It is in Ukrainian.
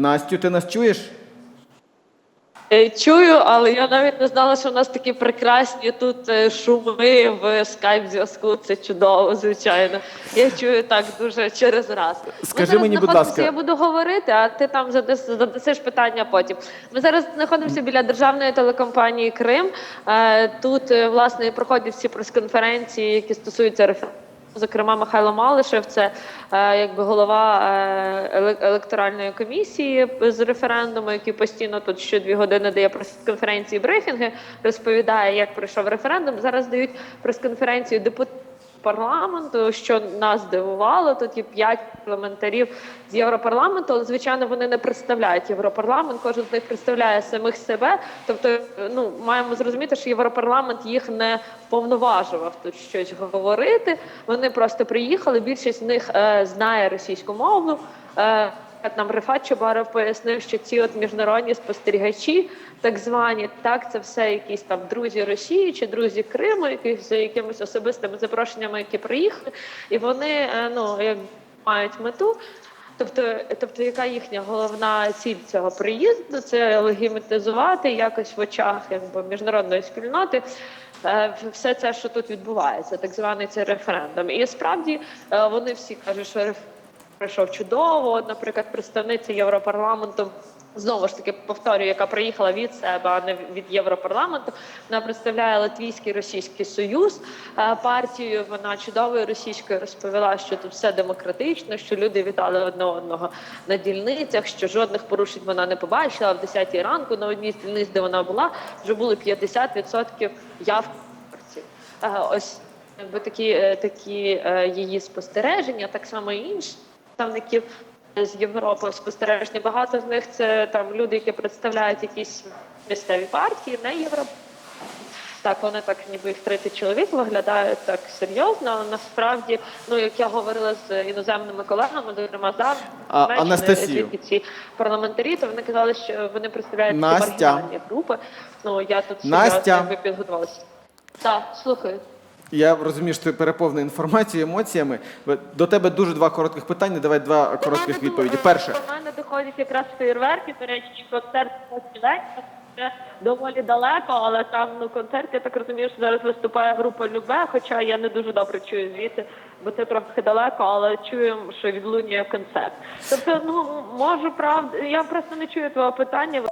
Настю, ти нас чуєш? Е, Чую, але я навіть не знала, що у нас такі прекрасні тут е, шуми в скайп-зв'язку. Це чудово, звичайно. Я чую так дуже через раз. Скажи мені, будь ласка. Я буду говорити, а ти там задас- задасиш питання потім. Ми зараз знаходимося біля державної телекомпанії Крим. Е, Тут власне проходять всі прес-конференції, які стосуються референдуму. Зокрема, Михайло Малишев, це е, якби голова е, електоральної комісії з референдуму, який постійно тут щодві години дає прес-конференції, брифінги, розповідає, як пройшов референдум. Зараз дають прес-конференцію депутати парламенту, що нас здивувало. Тут є п'ять парламентарів з Європарламенту, але звичайно вони не представляють Європарламент. Кожен з них представляє самих себе. Тобто, ну маємо зрозуміти, що Європарламент їх не повноважував тут щось говорити. Вони просто приїхали. Більшість з них е, знає російську мову. Е, нам Рифат Чубаров пояснив, що ці от міжнародні спостерігачі, так звані, так це все якісь там друзі Росії чи друзі Криму, якісь за якимись особистими запрошеннями, які приїхали, і вони е, ну як мають мету. Тобто, тобто, яка їхня головна ціль цього приїзду? Це легімітизувати якось в очах якби міжнародної спільноти. е, Все це, що тут відбувається, так званий цей референдум. І справді е, вони всі кажуть, що референдум пройшов чудово. Наприклад, представниця Європарламенту. Знову ж таки повторюю, яка приїхала від себе, а не від Європарламенту. Вона представляє Латвійський Російський Союз е, партію. Вона чудовою російською розповіла, що тут все демократично, що люди вітали одне одного на дільницях, що жодних порушень вона не побачила. В 10 ранку на одній з дільниць, де вона була, вже було 50% яв виборців. Е, Ось якби такі, е, такі її спостереження, так само і інші представників з Європи спостереження. Багато з них це там люди, які представляють якісь місцеві партії, не Європи. Так, вони так, ніби їх 30 чоловік виглядають так серйозно. але Насправді, ну як я говорила з іноземними колегами, зокрема за Анастасію. ці парламентарі, то вони казали, що вони представляють Настя. маргінальні групи. Ну я тут Настя. підготувалася. Так, слухаю. Я розумію, що ти переповнений інформацією, емоціями. До тебе дуже два коротких питання. Давай два коротких відповіді. Перше. До мене доходять якраз фейерверки, до речі, концерт День. Це доволі далеко, але там ну концерт, я так розумію, що зараз виступає група Любе, хоча я не дуже добре чую звідти, бо це трохи далеко, але чуємо, що відлунює концерт. Тобто, ну можу правда, я просто не чую твого питання.